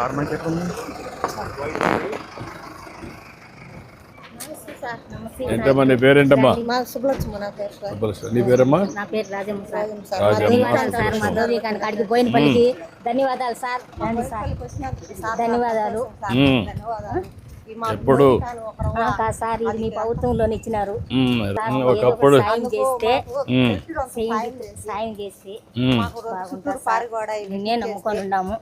కారణం ఎట్లుంది? ఏంటమ్మా నీ పేరేంటమ్మా? నా పేరు సార్ సుబ్బలక్ష్మి. నీ పేరమ్మా? నా పేరు రాజమ్మ సార్. ధన్యవాదాలు సార్. మా దౌర్యకానికి అడిగి పోయిన పనికి ధన్యవాదాలు సార్. రండి సార్ ధన్యవాదాలు. ఎప్పుడు? ఆ, కా- సార్ ఇది మీ ప్రభుత్వంలో ఇచ్చినారు. ఒకప్పుడు ఒక సాయం చేస్తే సాయం చేసి నిన్నే నమ్ముకొని ఉన్నాము.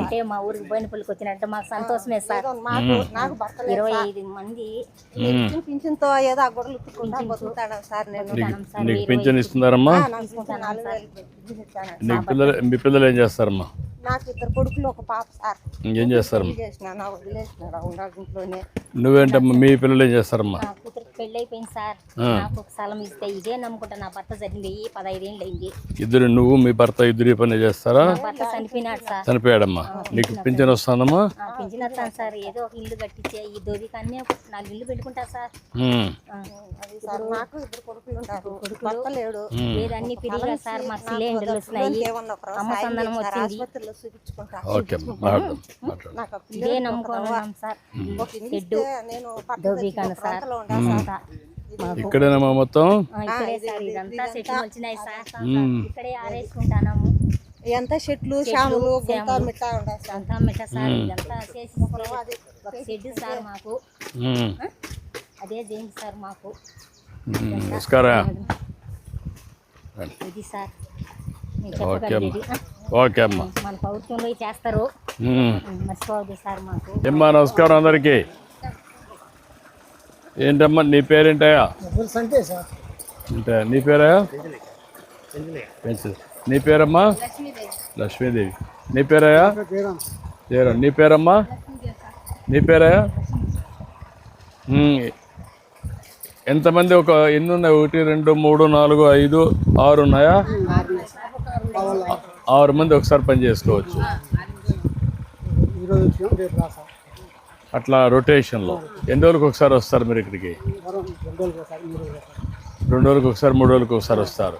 అంటే మా ఊరికి పోయిన పల్లికి వచ్చినట్టు మాకు సంతోషమే సార్. ఇరవై ఐదు మంది పింఛన్ పింఛన్తో ఏదో ఆ గొడవలు బతుకుతాను సార్ నేను పింఛన్ ఇస్తున్నారమ్మా? మీ పిల్లలు ఏం చేస్తారమ్మా? నాకు ఇద్దరు కొడుకులు ఒక పాప సార్. ఇంకేం చేస్తారమ్మా? ఉండాలి ఇంట్లోనే. నువ్వేంటమ్మా? మీ పిల్లలు ఏం చేస్తారమ్మా? పెళ్ళి అయిపోయింది సార్. నాకు ఒక స్థలం ఇస్తే ఇదే నమ్ముకుంటా. నా భర్త జరిగింది పదహైదేళ్ళు అయింది. ఇద్దరు నువ్వు మీ భర్త ఇద్దరు పని చేస్తారా? నా భర్త చనిపోయినాడు సార్. చనిపోయాడమ్మా. నీకు పింఛన్ వస్తుందమ్మా? ఆ, పింఛన్ వస్తాను సార్. ఏదో ఒక ఇల్లు కట్టించే ఈ దోదికాన్నే నాలుగు ఇల్లు పెట్టుకుంటా సార్. నాకు ఇద్దరు కొడుకులు లేడు. సార్. సిలిండర్లు వస్తున్నాయి. అమ్మ సందనం సార్ వచ్చింది. ఓకే ఇదే నమ్ముకొని అంతా. మాకు ఇక్కడేనమ్మా మొత్తం? ఇక్కడే సార్ ఇదంతా చెట్లు వచ్చినాయి సార్. ఉమ్, ఇక్కడే ఆరేసుకుంటాము ఎంత చెట్లు శాములు గుంత మిట్ట ఉండాలి సార్. అంతా మిట్ట సార్ ఇదంతా చేసి ఒక షెడ్ సార్ మాకు? అదే చేయండి సార్ మాకు. నమస్కారం. ఇది సార్. ఓకే అమ్మా. మన చేస్తారు. మర్చిపోవద్దు సార్ మాకు. నమస్కారం అందరికి. ఏంటమ్మా నీ సార్. అంటే నీ పేరయ్యా? పెన్సిల్ నీ పేరమ్మా? లక్ష్మీదేవి. నీ పేరయ్యా? పేరు నీ పేరమ్మా? నీ పేరయ్యా? ఉమ్. ఎంతమంది ఒక ఎన్ని ఉన్నాయి ఒకటి రెండు మూడు నాలుగు ఐదు ఆరు ఉన్నాయా? ఆరు మంది ఒకసారి పని చేసుకోవచ్చు ఈరోజు వచ్చినాం రేపు రా సార్ అట్లా రొటేషన్లో ఎన్ని రోజులకు ఒకసారి వస్తారు మీరు ఇక్కడికి? రెండు రోజులకు ఒకసారి మూడు రోజులకు ఒకసారి వస్తారు.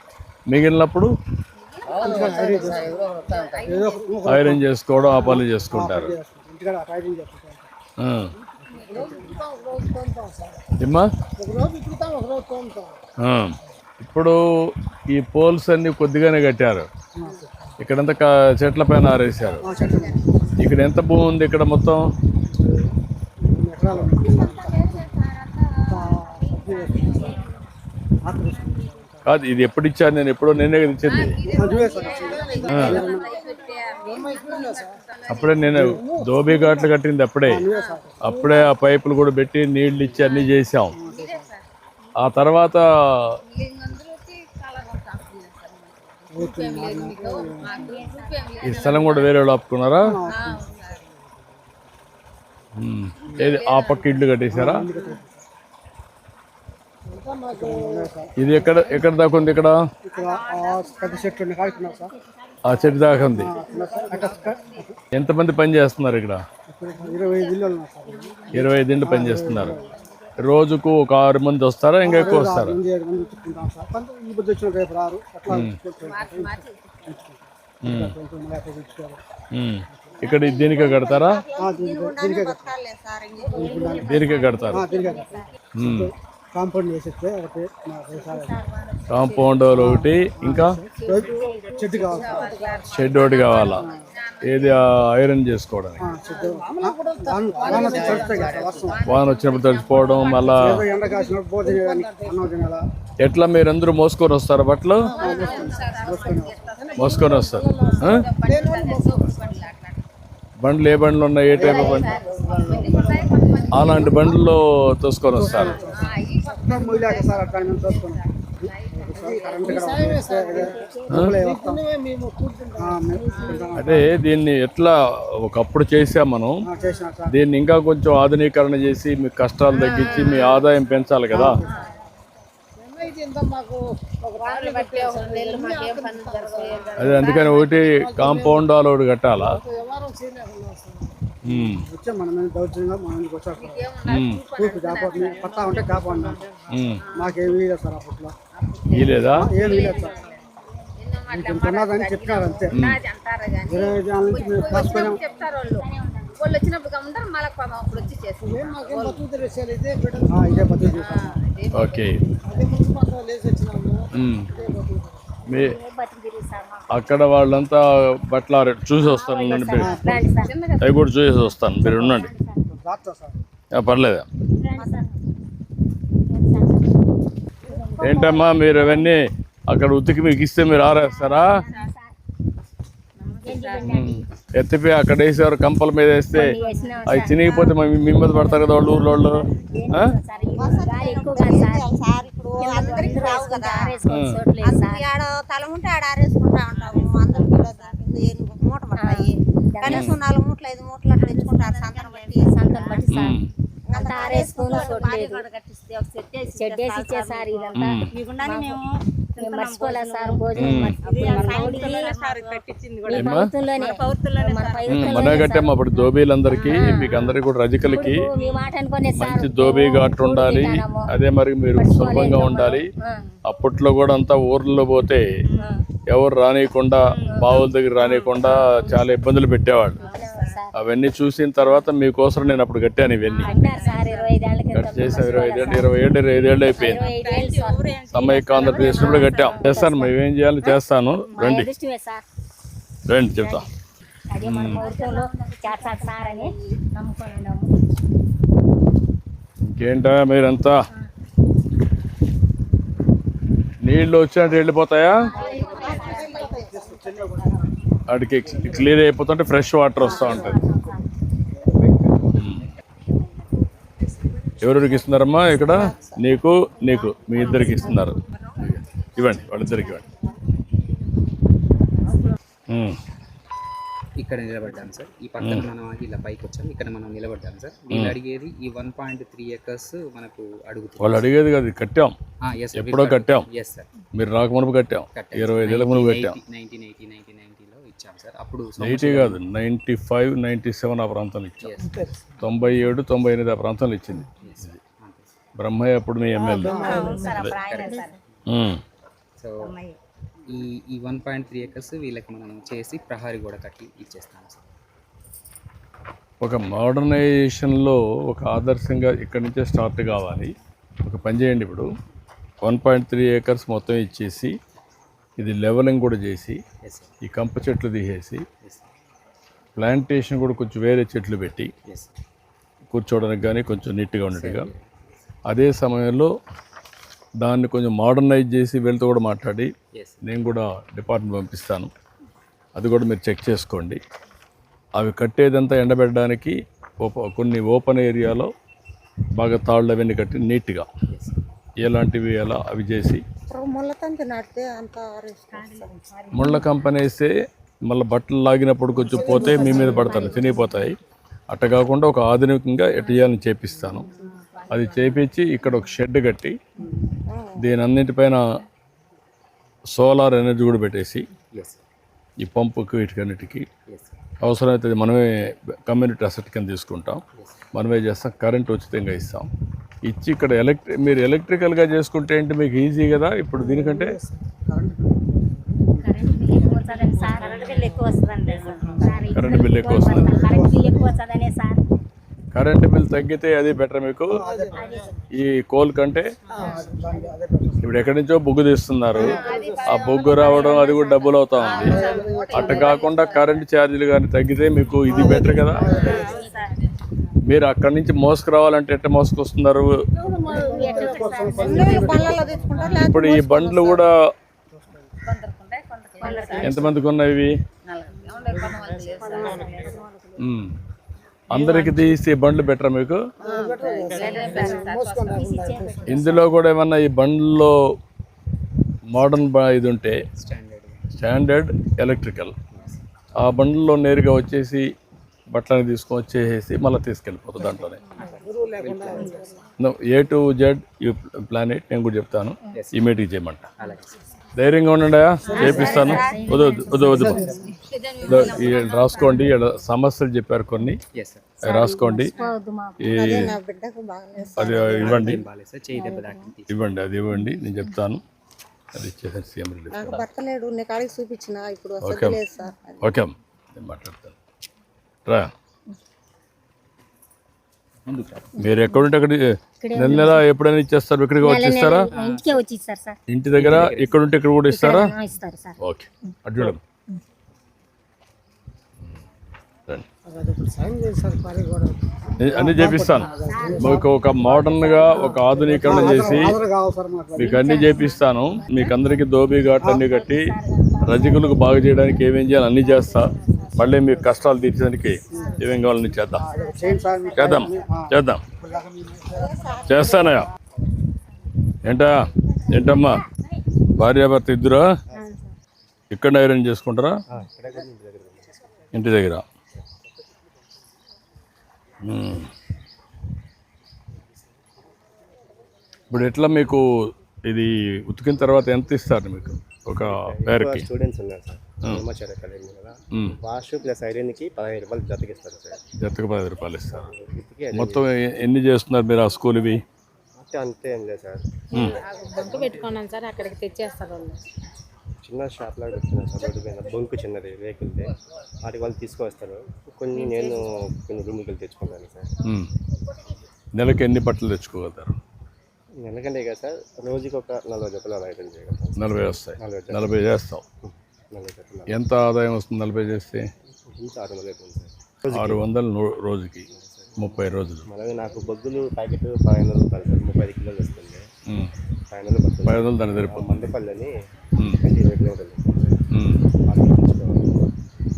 మిగిలినప్పుడు? ఐరన్ చేసుకోవడం ఆ. పనులు చేసుకుంటారు. ఇప్పుడు ఈ పోల్స్ అన్ని కొద్దిగానే కట్టారు. ఇక్కడంతా చెట్ల పైన ఆరేసారు ఇక్కడ ఎంత భూమి ఉంది ఇక్కడ మొత్తం? కాదు ఇది ఎప్పుడు ఇచ్చారు? నేను ఎప్పుడో నేనే కదా ఇచ్చింది. అప్పుడే నేను దోబీ ఘాట్లు కట్టింది అప్పుడే. అప్పుడే ఆ పైపులు కూడా పెట్టి నీళ్ళు ఇచ్చి అన్ని చేసాం ఆ తర్వాత ఈ స్థలం కూడా వేరే వాళ్ళు ఆపుకున్నారా. ఏది ఆ పక్క ఇల్లు కట్టేశారా? ఇది ఎక్కడ ఎక్కడ దాకా ఉంది ఇక్కడ? ఆ చెట్టు దాకా ఉంది. ఎంతమంది పని చేస్తున్నారు ఇక్కడ? ఇరవై ఐదు ఇండ్లు పని చేస్తున్నారు. రోజుకు ఒక ఆరు మంది వస్తారా ఇంకా ఎక్కువ వస్తారా? ఇక్కడ దీనికే కడతారా? దీనికే కడతారు. కాంపౌండ్ వేసేస్తే ఒకటి కాంపౌండ్ ఒకటి ఇంకా? కావాలి. షెడ్ ఒకటి కావాలా? ఏది ఐరన్ చేసుకోవడానికి? వాన- వచ్చినప్పుడు తడిచిపోవడం మళ్ళా ఎట్లా మీరందరూ మోసుకొని వస్తారా బట్టలు? మోసుకొని వస్తారు? బండ్లు ఏ బండ్లు ఉన్నాయి? ఏ టైప్ బండ్లు? అలాంటి బండ్లలో తోసుకొని వస్తారు. అంటే దీన్ని ఎట్లా ఒకప్పుడు చేసాం మనం? దీన్ని ఇంకా కొంచెం ఆధునీకరణ చేసి మీ కష్టాలు తగ్గించి మీ ఆదాయం పెంచాలి కదా? అదే అందుకని ఒకటి కాంపౌండ్ ఆల్ ఒకటి కట్టాలా? వచ్చారు సార్. అప్పట్లో లేదా? ఏం లేదు సార్. చెప్పినారు అంతే. ఇరవై ఐదు నుంచి వాళ్ళు వచ్చినప్పుడు మళ్ళీ పాపం అప్పుడు వచ్చి చేస్తారు. ఓకే. మీ. అక్కడ వాళ్ళంతా బట్టలు ఆరే- చూసి వస్తాను అవి కూడా చూసి వస్తాను మీరు ఉండండి. రాత్రి సార్? ఆ, పర్లేదు? ఏంటమ్మా మీరు అవన్నీ అక్కడ ఉతికి మీకు ఇస్తే మీరు ఆరేస్తారా. ఎత్తిపోయి అక్కడ వేసేవారు కంపల మీద వేస్తే అవి తినకపోతే మీ మీ మీద పడతారు కదా వాళ్ళు ఊర్లో వాళ్ళు? కనీసం నాలుగు మూటలు ఐదు మూటలు అట్లా తెచ్చుకుంటారు సంతను బట్టి సంతం బట్టి. అంతా ఆరేసుకొని వేసి ఇచ్చేసారు ఇదంతా. ఉమ్. మీకుండానే మేము మేము. మర్చిపోలేదు సార్ అప్పుడు దోబీలందరికీ మీకు అందరికి కూడా రజకులకి మంచి దోబీ ఘాట్ ఉండాలి. అదే మరి మీరు శుభ్రంగా ఉండాలి. అప్పట్లో కూడా అంతా ఊర్లో పోతే ఎవరు రానియకుండా బావుల దగ్గర రానియకుండా చాలా ఇబ్బందులు పెట్టేవాళ్ళు. అవన్నీ చూసిన తర్వాత మీకోసం నేను అప్పుడు కట్టాను ఇవన్నీ. కట్ చేసాం ఇరవై ఐదేళ్ళు ఇరవై ఏళ్ళు ఇరవై ఐదేళ్ళు అయిపోయింది. ఇరవై ఐదేళ్ళు సార్. సమైక్య ఆంధ్రప్రదేశ్ కూడా కట్టాం. చేస్తాను మేమేం చేయాలో చేస్తాను. రండి. రండి చెప్తా. ఇంకేంటా మీరంతా? నీళ్ళు వచ్చినట్టు వెళ్ళిపోతాయా? వాడికి క్లియర్ అయిపోతుంటే ఫ్రెష్ వాటర్ వస్తూ ఉంటుంది. ఎవరెవరికి ఇస్తున్నారమ్మా ఇక్కడ? నీకు నీకు మీ ఇద్దరికి ఇస్తున్నారు. ఇవ్వండి వాళ్ళిద్దరికి ఇవ్వండి. ఇక్కడ నిలబడ్డాం సార్. ఈ పక్కన మనం ఇలా పైకి వచ్చాం. ఇక్కడ మనం నిలబడ్డాం సార్. వీళ్ళు అడిగేది ఈ వన్ పాయింట్ త్రీ ఎకర్స్ మనకు అడుగుతుంది. వాళ్ళు అడిగేది కాదు కట్టాం. ఎప్పుడో కట్టాం. ఎస్ సార్ మీరు రాకమునుపు కట్టాం. ఇరవై ఐదేళ్ళ మునుపు కట్టాం. Nineteen eighty nineteen sir. అప్పుడు ఎయిటీ కాదు నైంటీ ఫైవ్ నైంటీ సెవెన్ ఆ ప్రాంతంలో ఇచ్చాం. తొంభై ఏడు తొంభై ఎనిమిది ఆ ప్రాంతంలో ఇచ్చింది. బ్రహ్మయ్య అప్పుడు మీ ఎమ్మెల్యే. సో ఈ ఈ వన్ పాయింట్ త్రీ ఎకర్స్ వీళ్ళకి మనం చేసి ప్రహారీ కూడా కట్టి ఇచ్చేస్తాం సార్. ఒక మోడర్నైజేషన్లో ఒక ఆదర్శంగా ఇక్కడి నుంచే స్టార్ట్ కావాలి. ఒక పని చేయండి ఇప్పుడు. వన్ పాయింట్ త్రీ ఏకర్స్ మొత్తం ఇచ్చేసి ఇది లెవెలింగ్ కూడా చేసి ఈ కంప చెట్లు తీసేసి ప్లాంటేషన్ కూడా కొంచెం వేరే చెట్లు పెట్టి కూర్చోవడానికి కానీ కొంచెం నీట్గా ఉన్నట్టుగా అదే సమయంలో దాన్ని కొంచెం మోడర్నైజ్ చేసి వీళ్ళతో కూడా మాట్లాడి నేను కూడా డిపార్ట్మెంట్ పంపిస్తాను. అది కూడా మీరు చెక్ చేసుకోండి. అవి కట్టేదంతా ఎండబెట్టడానికి ఓప కొన్ని ఓపెన్ ఏరియాలో బాగా తాళ్ళు అవన్నీ కట్టి నీట్గా ఎలాంటివి ఎలా అవి చేసి ముళ్ళ కంపెనీ వేస్తే మళ్ళీ బట్టలు లాగినప్పుడు కొంచెం పోతే మీ మీద పడతారు తినిగిపోతాయి. అట్ట కాకుండా ఒక ఆధునికంగా ఎట్ట చేయాలని చేపిస్తాను. అది చేపించి ఇక్కడ ఒక షెడ్ కట్టి దీని అన్నింటిపైన సోలార్ ఎనర్జీ కూడా పెట్టేసి ఈ పంపుకి వీటికన్నిటికీ అవసరమైతే మనమే కమ్యూనిటీ అసెట్ కింద తీసుకుంటాం. మనమే చేస్తాం కరెంట్ ఉచితంగా ఇస్తాం. ఇచ్చి ఇక్కడ ఎలక్ట్రి మీరు ఎలక్ట్రికల్గా చేసుకుంటే ఏంటి మీకు ఈజీ కదా? ఇప్పుడు దీనికంటే? కరెంట్ బిల్ ఎక్కువ బిల్ వస్తుందండి వస్తుంది. కరెంట్ బిల్ తగ్గితే అది బెటర్ మీకు? ఈ కోల్ కంటే? ఇప్పుడు ఎక్కడి నుంచో బొగ్గు తీస్తున్నారు. ఆ బొగ్గు రావడం అది కూడా డబ్బులు అవుతా ఉంది. అట్ట కాకుండా కరెంట్ ఛార్జీలు కానీ తగ్గితే మీకు ఇది బెటర్ కదా? మీరు అక్కడి నుంచి మోసుకురావాలంటే ఎట్ట మోసుకొస్తున్నారు? ఇప్పుడు ఈ బండ్లు కూడా ఎంతమందికి ఉన్నాయి ఇవి అందరికి తీసి బండ్లు బెటర్ మీకు? ఇందులో కూడా ఏమన్నా ఈ బండ్లో మోడర్న్ ఇది ఉంటే స్టాండర్డ్ స్టాండర్డ్ ఎలక్ట్రికల్. ఆ బండ్లో నేరుగా వచ్చేసి బట్టలని తీసుకొని వచ్చేసి మళ్ళీ తీసుకెళ్ళిపోతుంది దాంట్లోనే. A to Z you plan it నేను కూడా చెప్తాను. ఇమీడియట్గా చేయమంట ధైర్యంగా ఉండండి చేపిస్తాను. వద్దు వద్దు రాసుకోండి. ఈడ సమస్యలు చెప్పారు కొన్ని. రాసుకోండి. అది ఇవ్వండి. ఇవ్వండి అది ఇవ్వండి. నేను చెప్తాను. అది ఇచ్చేసాను సీఎం రిలీఫ్ ఓకే వసతి లేదు సార్ ఓకే నేను మాట్లాడతాను. రా. మీరు ఎక్కడుంటే అక్కడ నెల నెల ఎప్పుడైనా ఇచ్చేస్తారు? ఇక్కడికి వచ్చి ఇస్తారా ఇంటి దగ్గర ఎక్కడుంటే ఇక్కడ కూడా ఇస్తారా? ఆ, ఇస్తారు సార్. ఓకే. అటు అన్ని చేపిస్తాను. మీకు ఒక మోడర్న్గా ఒక ఆధునీకరణ చేసి మాకు మీకు అన్ని చేపిస్తాను. మీకు అందరికీ దోబీ ఘాట్లు అన్ని కట్టి రజకులకు బాగు చేయడానికి ఏమేం చేయాలి అన్ని చేస్తా. మళ్ళీ మీకు కష్టాలు తీర్చడానికి ఏమేం కావాలని చేద్దాం. చేద్దాం. చేద్దాం. చేస్తానయ్యా. ఏంటా? ఏంటమ్మా? భార్యాభర్త ఇద్దరా? ఇక్కడ ఐరన్ చేసుకుంటారా? ఇంటి దగ్గర. ఇప్పుడు ఎట్లా మీకు ఇది ఉతికిన తర్వాత ఎంత ఇస్తారు మీకు? ఒక పేరుకి స్టూడెంట్స్ ఉన్నారు సార్. బ్రహ్మచారి అకాడమీ కదా. వాష్ ప్లస్ ఐరన్కి పదహైదు రూపాయలు జతకిస్తారు సార్. జతకు పది రూపాయలు ఇస్తారు. మొత్తం ఎన్ని చేస్తున్నారు మీరు ఆ స్కూల్ ఇవి అంతే అంతే ఏం లేదు సార్. బంకు పెట్టుకున్నాను సార్ అక్కడికి తెచ్చేస్తారు వాళ్ళు. చిన్న షాప్ లాగా పెట్టుకున్నాను సార్ రోడ్డు బొంకు చిన్నది వెహికల్ది వాటి వాళ్ళు తీసుకొస్తారు. కొన్ని నేను కొన్ని రూమ్కి వెళ్ళి తెచ్చుకున్నాను సార్. నెలకి ఎన్ని బట్టలు తెచ్చుకోగలుగుతారు? ఎందుకంటే కదా సార్? రోజుకి ఒక నలభై జతలు అలా చేయగలుగుతాం నలభై వస్తాయి. నలభై చేస్తాం. నలభై జతలు ఎంత ఆదాయం వస్తుంది నలభై చేస్తే? ఆరు వందలు అవుతుంది సార్. ఆరు వందలు రోజుకి. ముప్పై రోజులు. అలాగే నాకు బొగ్గులు ప్యాకెట్ పదిహేను వందలు రూపాయలు సార్. ముప్పై ఐదు కిలోలు వస్తుంది. వందలు పడుతుంది. పది వందలు దాన్ని సరిపోతుంది. ఇరవై కిలోమీటర్లు తెచ్చుకోవాలి.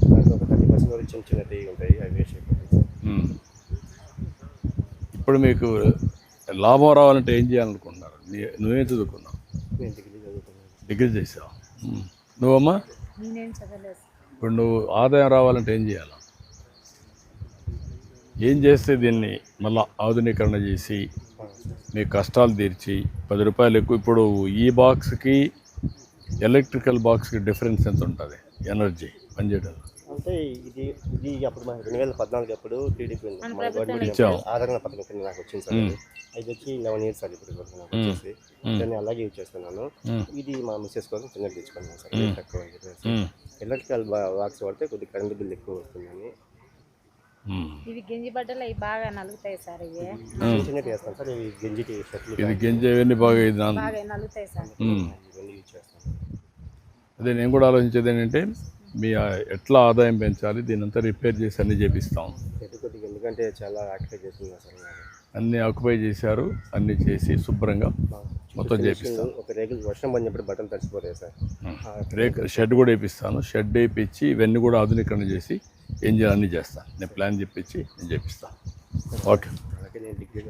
దాంట్లో ఒక థర్టీ పర్సెంట్ వరకు చిన్న చిన్న తీగ ఉంటాయి. అవి ఉమ్. ఇప్పుడు మీకు లాభం రావాలంటే ఏం చేయాలనుకుంటున్నారు? నీ- నువ్వేం చదువుకున్నావు? నేను డిగ్రీ చేసావు. నువ్వమ్మా? ఇప్పుడు నువ్వు ఆదాయం రావాలంటే ఏం చేయాలి? ఏం చేస్తే దీన్ని మళ్ళా ఆధునీకరణ చేసి మీ కష్టాలు తీర్చి పది రూపాయలు ఎక్కువ? ఇప్పుడు ఈ బాక్స్కి ఎలక్ట్రికల్ బాక్స్కి డిఫరెన్స్ ఎంత ఉంటుంది? ఎనర్జీ పనిచేయడంలో అంటే ఇది ఇది అప్పుడు మన రెండు వేల పద్నాలుగు అప్పుడు టీడీపీ ఉంది. మన గవర్నమెంట్. ఆదరణ పథకం కింద నాకు వచ్చింది సార్ అది. అది వచ్చి లెవెన్ ఇయర్స్ అది ఇప్పుడు వరకు నాకు వచ్చేసి. దాన్ని అలాగే యూజ్ చేస్తున్నాను. ఇది మా మిస్సెస్ కోసం చిన్నది తెచ్చుకున్నాను సార్. తక్కువ అని చెప్పేసి ఉమ్. ఎలక్ట్రికల్ బాక్స్ వాడితే కొద్దిగా కరెంట్ బిల్ ఎక్కువ వస్తుందని. ఉమ్. ఇవి గింజి బట్టలు అవి బాగా నలుగుతాయి సార్ ఇవి. చిన్న చిన్నవి వేస్తాను సార్. ఇవి గంజిటి షర్ట్లు ఇది గెంజి ఇవన్నీ బాగా ఇది బాగా నలుగుతాయి సార్. ఇవన్నీ యూజ్ చేస్తాను. అదే నేను కూడా ఆలోచించేది ఏంటంటే మీ ఎట్లా ఆదాయం పెంచాలి? దీని అంతా రిపేర్ చేసి అన్ని చేపిస్తాం. ఎందుకంటే చాలా సార్ నాకు. అన్నీ ఆక్యుపై చేశారు అన్నీ చేసి శుభ్రంగా మొత్తం చేపిస్తాం. ఒక రేగులు వర్షం పడినప్పుడు బట్టలు తడిసిపోతాయి సార్. రేక్ షెడ్ కూడా వేపిస్తాను. షెడ్ వేయించి ఇవన్నీ కూడా ఆధునీకరణ చేసి ఏం చేయాలి అన్నీ చేస్తాను. నేను ప్లాన్ చెప్పించి నేను చేపిస్తాను. ఓకే. నేను డిగ్రీ.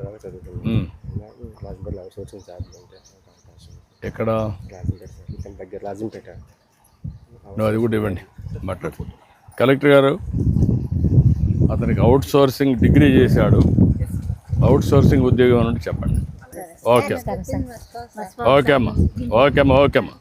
ఎక్కడ? రాజంపేట సార్. ఇక్కడ దగ్గర రాజంపేట. నువ్వు అది కూడా ఇవ్వండి. మాట్లాడు కలెక్టర్ గారు అతనికి అవుట్ సోర్సింగ్ డిగ్రీ చేశాడు. అవుట్ సోర్సింగ్ ఉద్యోగం అని చెప్పండి. ఓకే ఓకే అమ్మా. ఓకే అమ్మా. ఓకే అమ్మా.